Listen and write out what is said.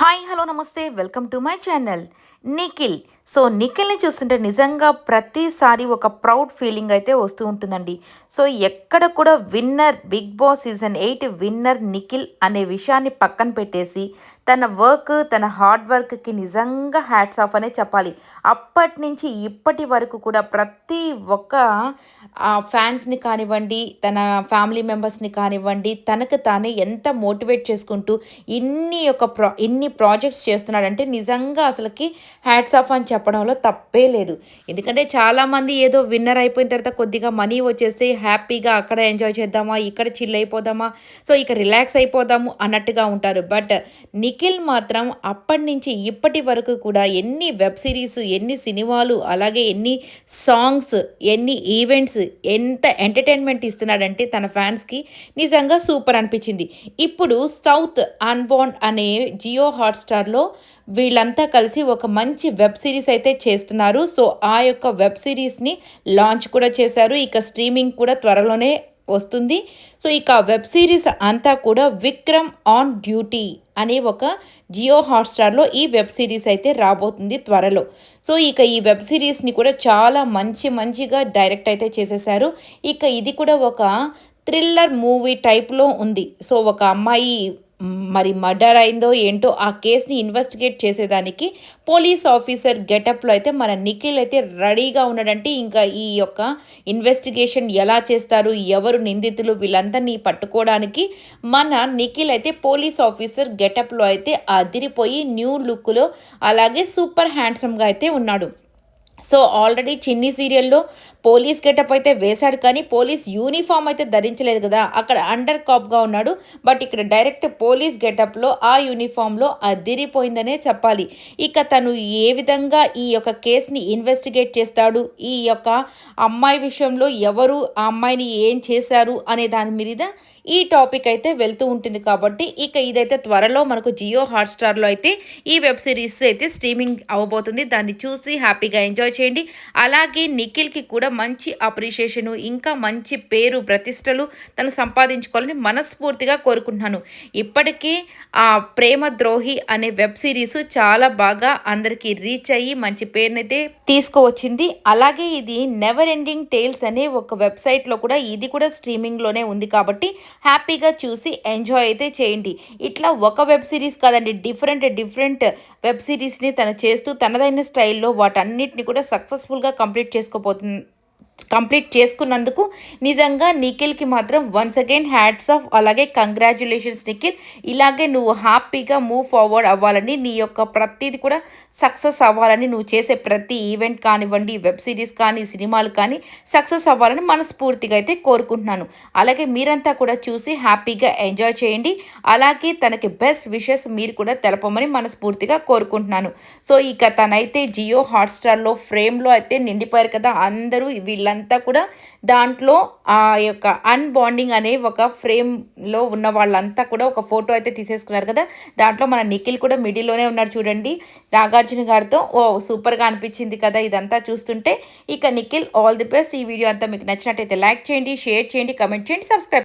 Hi hello namaste. Welcome to my channel. Nikhil. So నిఖిల్ని చూస్తుంటే నిజంగా ప్రతిసారి ఒక ప్రౌడ్ ఫీలింగ్ అయితే వస్తూ ఉంటుందండి. సో ఎక్కడ కూడా winner Bigg Boss season eight winner Nikhil అనే విషయాన్ని పక్కన పెట్టేసి తన వర్క్ తన హార్డ్ వర్క్కి నిజంగా హ్యాట్స్ ఆఫ్ అనే చెప్పాలి. అప్పటి నుంచి ఇప్పటి వరకు కూడా ప్రతి ఒక్క ఫ్యాన్స్ని కానివ్వండి తన ఫ్యామిలీ మెంబర్స్ని కానివ్వండి తనకు తానే ఎంత మోటివేట్ చేసుకుంటూ ఇన్ని యొక్క ప్రా ఇన్ని ప్రాజెక్ట్స్ చేస్తున్నాడంటే నిజంగా అసలుకి హ్యాట్స్ ఆఫ్ అని చెప్పడంలో తప్పే లేదు. ఎందుకంటే చాలామంది ఏదో విన్నర్ అయిపోయిన తర్వాత కొద్దిగా మనీ వచ్చేసి హ్యాపీగా అక్కడ ఎంజాయ్ చేద్దామా ఇక్కడ చిల్ అయిపోదామా సో ఇక రిలాక్స్ అయిపోదాము అన్నట్టుగా ఉంటారు. బట్ నిఖిల్ మాత్రం అప్పటి నుంచి ఇప్పటి వరకు కూడా ఎన్ని వెబ్ సిరీస్ ఎన్ని సినిమాలు అలాగే ఎన్ని సాంగ్స్ ఎన్ని ఈవెంట్స్ ఎంత ఎంటర్టైన్మెంట్ ఇస్తున్నాడంటే తన ఫ్యాన్స్కి నిజంగా సూపర్ అనిపించింది. ఇప్పుడు సౌత్ అన్బాండ్ అనే జియో హాట్స్టార్లో వీళ్ళంతా కలిసి ఒక మంచి వెబ్ సిరీస్ అయితే చేస్తున్నారు. సో ఆ యొక్క వెబ్ సిరీస్ని లాంచ్ కూడా చేశారు. ఇక స్ట్రీమింగ్ కూడా త్వరలోనే వస్తుంది. సో ఇక వెబ్ సిరీస్ అంతా కూడా విక్రమ్ ఆన్ డ్యూటీ అనే ఒక జియో హాట్స్టార్లో ఈ వెబ్ సిరీస్ అయితే రాబోతుంది త్వరలో. సో ఇక ఈ వెబ్ సిరీస్ని కూడా చాలా మంచి మంచిగా డైరెక్ట్ అయితే చేసేసారు ఇక ఇది కూడా ఒక థ్రిల్లర్ మూవీ టైప్లో ఉంది. సో ఒక అమ్మాయి మరి మర్డర్ అయిందో ఏంటో ఆ కేసుని ఇన్వెస్టిగేట్ చేసేదానికి పోలీస్ ఆఫీసర్ గెటప్లో అయితే మన నిఖిల్ అయితే రెడీగా ఉన్నాడంటే ఇంకా ఈ యొక్క ఇన్వెస్టిగేషన్ ఎలా చేస్తారు ఎవరు నిందితులు వీళ్ళందరినీ పట్టుకోవడానికి మన నిఖిల్ అయితే పోలీస్ ఆఫీసర్ గెటప్లో అయితే అదిరిపోయి న్యూ లుక్లో అలాగే సూపర్ హ్యాండ్సమ్గా అయితే ఉన్నాడు. సో ఆల్రెడీ చిన్ని సీరియల్లో పోలీస్ గెటప్ అయితే వేశాడు కానీ పోలీస్ యూనిఫామ్ అయితే ధరించలేదు కదా. అక్కడ అండర్ కాప్గా ఉన్నాడు. బట్ ఇక్కడ డైరెక్ట్ పోలీస్ గెటప్లో ఆ యూనిఫామ్లో అదిరిపోయిందనే చెప్పాలి. ఇక తను ఏ విధంగా ఈ యొక్క కేసుని ఇన్వెస్టిగేట్ చేస్తాడు? ఈ యొక్క అమ్మాయి విషయంలో ఎవరు? ఆ అమ్మాయిని ఏం చేశారు? అనే దాని మీద ఈ టాపిక్ అయితే వెళ్తూ ఉంటుంది కాబట్టి ఇక ఇదైతే త్వరలో మనకు జియో హాట్స్టార్లో అయితే ఈ వెబ్ సిరీస్ అయితే స్ట్రీమింగ్ అవ్వబోతుంది దాన్ని చూసి హ్యాపీగా ఎంజాయ్ చేయండి. అలాగే నిఖిల్కి కూడా మంచి అప్రిషియేషను ఇంకా మంచి పేరు ప్రతిష్టలు తను సంపాదించుకోవాలని మనస్ఫూర్తిగా కోరుకుంటున్నాను. ఇప్పటికీ ఆ ప్రేమ ద్రోహి అనే వెబ్ సిరీస్ చాలా బాగా అందరికీ రీచ్ అయ్యి మంచి పేరునైతే తీసుకువచ్చింది. అలాగే ఇది నెవర్ ఎండింగ్ టేల్స్ అనే ఒక వెబ్సైట్లో కూడా ఇది కూడా స్ట్రీమింగ్లోనే ఉంది కాబట్టి హ్యాపీగా చూసి ఎంజాయ్ అయితే చేయండి. ఇట్లా ఒక వెబ్ సిరీస్ కాదండి డిఫరెంట్ డిఫరెంట్ వెబ్ సిరీస్ని తను చేస్తూ తనదైన స్టైల్లో వాటన్నిటిని కూడా సక్సెస్ఫుల్గా కంప్లీట్ చేసుకోబోతుంది కంప్లీట్ చేసుకున్నందుకు నిజంగా నిఖిల్కి మాత్రం వన్స్ అగైన్ హ్యాట్స్ ఆఫ్ అలాగే కంగ్రాచులేషన్స్ నిఖిల్. ఇలాగే నువ్వు హ్యాపీగా మూవ్ ఫార్వర్డ్ అవ్వాలని నీ యొక్క ప్రతిది కూడా సక్సెస్ అవ్వాలని నువ్వు చేసే ప్రతి ఈవెంట్ కానివ్వండి వెబ్ సిరీస్ కానీ సినిమాలు కానీ సక్సెస్ అవ్వాలని మనస్ఫూర్తిగా అయితే కోరుకుంటున్నాను. అలాగే మీరంతా కూడా చూసి హ్యాపీగా ఎంజాయ్ చేయండి. అలాగే తనకి బెస్ట్ విషెస్ మీరు కూడా తెలపమని మనస్ఫూర్తిగా కోరుకుంటున్నాను. సో ఇక తనైతే జియో హాట్స్టార్లో ఫ్రేమ్లో అయితే నిండిపోయారు కదా అందరూ వీళ్ళంతా కూడా దాంట్లో ఆ యొక్క అన్బాండింగ్ అనే ఒక ఫ్రేమ్లో ఉన్న వాళ్ళంతా కూడా ఒక ఫోటో అయితే తీసేసుకున్నారు కదా. దాంట్లో మన నిఖిల్ కూడా మిడిల్లోనే ఉన్నాడు చూడండి. నాగార్జున గారితో ఓ సూపర్గా అనిపించింది కదా ఇదంతా చూస్తుంటే. ఇక నిఖిల్ ఆల్ ది బెస్ట్ ఈ వీడియో అంతా మీకు నచ్చినట్టయితే లైక్ చేయండి షేర్ చేయండి కమెంట్ చేయండి సబ్స్క్రైబ్